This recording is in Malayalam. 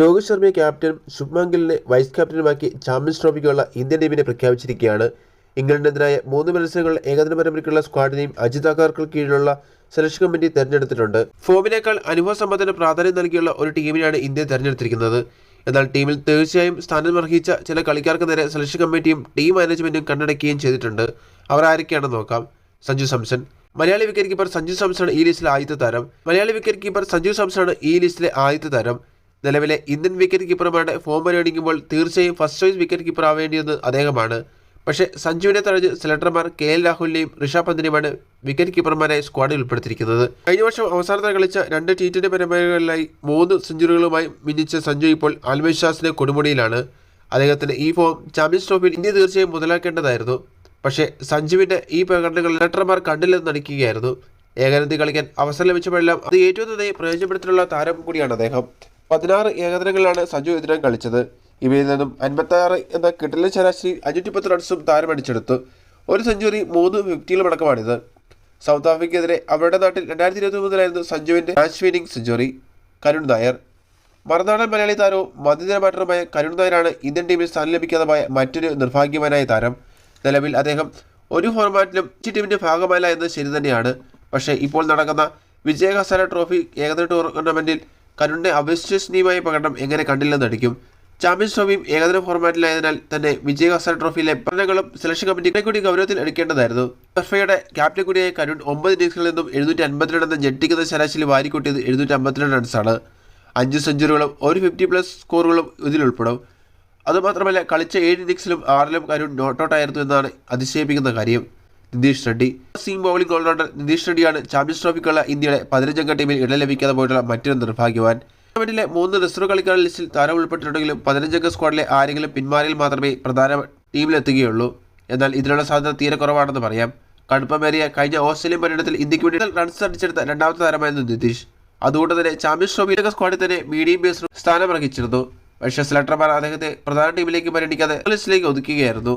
രോഹിത് ശർമ്മയെ ക്യാപ്റ്റനും ശുഭ്മാൻ വൈസ് ക്യാപ്റ്റനുമാക്കി ചാമ്പ്യൻസ് ട്രോഫിക്കുള്ള ഇന്ത്യൻ ടീമിനെ പ്രഖ്യാപിച്ചിരിക്കുകയാണ്. ഇംഗ്ലണ്ടിനെതിരായ മൂന്ന് മത്സരങ്ങളിൽ ഏകദിന പരമ്പരയ്ക്കുള്ള സ്ക്വാഡിനെയും അജിത് അഗാർക്കർ കീഴിലുള്ള സെലക്ഷൻ കമ്മിറ്റി തെരഞ്ഞെടുത്തിട്ടുണ്ട്. ഫോമിനേക്കാൾ അനുഭവ സമ്പത്തിന് പ്രാധാന്യം നൽകിയുള്ള ഒരു ടീമിനെയാണ് ഇന്ത്യ തെരഞ്ഞെടുത്തിരിക്കുന്നത്. എന്നാൽ ടീമിൽ തീർച്ചയായും സ്ഥാനം അർഹിച്ച ചില കളിക്കാർക്ക് നേരെ സെലക്ഷൻ കമ്മിറ്റിയും ടീം മാനേജ്മെന്റും കണ്ണടക്കുകയും ചെയ്തിട്ടുണ്ട്. അവർ ആരൊക്കെയാണെന്ന് നോക്കാം. സഞ്ജു സാംസൺ. മലയാളി വിക്കറ്റ് കീപ്പർ സഞ്ജു സാംസണാണ് ഈ ലിസ്റ്റിലെ ആദ്യത്തെ താരം. മലയാളി വിക്കറ്റ് കീപ്പർ സഞ്ജു സാംസണാണ് ഈ ലിസ്റ്റിലെ ആദ്യത്തെ താരം. നിലവിലെ ഇന്ത്യൻ വിക്കറ്റ് കീപ്പർമാരുടെ ഫോം പരിഗണിക്കുമ്പോൾ തീർച്ചയായും ഫസ്റ്റ് ചോയ്സ് വിക്കറ്റ് കീപ്പർ ആവേണ്ടിയത് അദ്ദേഹമാണ്. പക്ഷേ സഞ്ജുവിനെ തഴഞ്ഞ് സെലക്ടർമാർ കെ എൽ രാഹുലിനെയും ഋഷഭ് പന്തിനെയുമാണ് വിക്കറ്റ് കീപ്പർമാരായി സ്ക്വാഡിൽ ഉൾപ്പെടുത്തിയിരിക്കുന്നത്. കഴിഞ്ഞ വർഷം അവസാനത്തെ കളിച്ച രണ്ട് ടി ട്വന്റി പരമ്പരകളിലായി മൂന്ന് സെഞ്ചുറികളുമായി മിന്നിച്ച സഞ്ജു ഇപ്പോൾ ആത്മവിശ്വാസത്തിന് കൊടുമുടിയിലാണ്. അദ്ദേഹത്തിന്റെ ഈ ഫോം ചാമ്പ്യൻസ് ട്രോഫിയിൽ ഇന്ത്യ തീർച്ചയായും മുതലാക്കേണ്ടതായിരുന്നു. പക്ഷേ സഞ്ജുവിന്റെ ഈ പ്രകടനങ്ങൾ സെലക്ടർമാർ കണ്ടില്ലെന്ന് നടിക്കുകയായിരുന്നു. ഏകദിനത്തിൽ കളിക്കാൻ അവസരം ലഭിച്ചപ്പോഴെല്ലാം അത് ഏറ്റവും നന്നായി പ്രയോജനപ്പെടുത്തിയുള്ള താരം കൂടിയാണ് അദ്ദേഹം. പതിനാറ് ഏകദിനങ്ങളിലാണ് സഞ്ജു ഇതിനകം കളിച്ചത്. ഇവയിൽ നിന്നും അൻപത്താറ് എന്ന കിട്ടലിന് ശരാശരി അഞ്ഞൂറ്റി പത്ത് റൺസും താരം അടിച്ചെടുത്തു ഒരു സെഞ്ചുറി മൂന്ന് ഫിഫ്റ്റിയിലും അടക്കമാണിത് സൗത്ത് ആഫ്രിക്കെതിരെ അവരുടെ നാട്ടിൽ രണ്ടായിരത്തി ഇരുപത്തി മൂന്നിലായിരുന്നു സഞ്ജുവിന്റെ match winning century. Karun Nair. മറുനാടൻ മലയാളി താരവും മധ്യതല ബാറ്ററുമായ കരുൺ നായരാണ് ഇന്ത്യൻ ടീമിൽ സ്ഥാനം ലഭിക്കാതെ മറ്റൊരു നിർഭാഗ്യവാനായ താരം. നിലവിൽ അദ്ദേഹം ഒരു ഫോർമാറ്റിലും ഈ ടീമിന്റെ ഭാഗമല്ല എന്നത് ശരി തന്നെയാണ്. പക്ഷേ ഇപ്പോൾ നടക്കുന്ന വിജയ ഹസാര ട്രോഫി ഏകദിന ടൂർണമെന്റിൽ കരുണിന്റെ അവിശ്വസനീയമായ പ്രകടനം എങ്ങനെ കണ്ടില്ലെന്ന് അടിക്കും. ചാമ്പ്യൻസ് ട്രോഫിയും ഏകദിന ഫോർമാറ്റിലായതിനാൽ തന്നെ വിജയ ഹസാര ട്രോഫിയിലെ പഠനങ്ങളും സെലക്ഷൻ കമ്മിറ്റി കൂടി ഗൗരവത്തിൽ എടുക്കേണ്ടതായിരുന്നു. എഫ്ഐയുടെ ക്യാപ്റ്റൻ കൂടിയായ കരുൺ ഒമ്പത് ഇന്നിംഗ്സുകളിൽ നിന്നും എഴുന്നൂറ്റി അൻപത്തിരണ്ട് എന്ന ഞെട്ടിക്കുന്ന ശരാശരി വാരിക്കൂട്ടിയത് എഴുന്നൂറ്റി അമ്പത്തിരണ്ട് റൺസാണ് അഞ്ച് സെഞ്ചുറികളും ഒരു ഫിഫ്റ്റി പ്ലസ് സ്കോറുകളും ഇതിൽ ഉൾപ്പെടും. അതുമാത്രമല്ല കളിച്ച ഏഴ് ഇന്നിംഗ്സിലും ആറിലും കരുൺ നോട്ടൗട്ടായിരുന്നു എന്നാണ് അതിശയിപ്പിക്കുന്ന കാര്യം. Nitish Reddy. Seam bowling all-rounder Nitish റെഡ്ഡിയാണ് champions ട്രോഫിക്കുള്ള ഇന്ത്യയുടെ പതിനഞ്ചംഗ ടീമിൽ ഇടം ലഭിക്കാതെ പോയിട്ടുള്ള മറ്റൊരു നിർഭാഗ്യവാൻ. ടൂർണമെന്റിലെ മൂന്ന് റിസർവ് കളിക്കാരുടെ ലിസ്റ്റിൽ താരം ഉൾപ്പെട്ടിട്ടുണ്ടെങ്കിലും പതിനഞ്ചംഗ സ്ക്വാഡിലെ ആരെങ്കിലും പിന്മാറിയാൽ മാത്രമേ പ്രധാന ടീമിലെത്തുകയുള്ളൂ. എന്നാൽ ഇതിനുള്ള സാധ്യത തീരെ കുറവാണെന്ന് പറയാം. കടുപ്പമേറിയ കഴിഞ്ഞ ഓസ്ട്രേലിയൻ പര്യടനത്തിൽ ഇന്ത്യയ്ക്ക് വേണ്ടി റൺസ് അടിച്ചെടുത്ത രണ്ടാമത്തെ താരമായിരുന്നു നിതീഷ്. അതുകൊണ്ട് തന്നെ ചാമ്പ്യൻസ് ട്രോഫി സ്ക്വാഡിൽ തന്നെ മീഡിയം ബേസ് സ്ഥാനം അർഹിച്ചിരുന്നു. പക്ഷേ സെലക്ടർമാർ അദ്ദേഹത്തെ പ്രധാന ടീമിലേക്ക് പരിഗണിക്കാതെ ലിസ്റ്റിലേക്ക് ഒതുക്കുകയായിരുന്നു.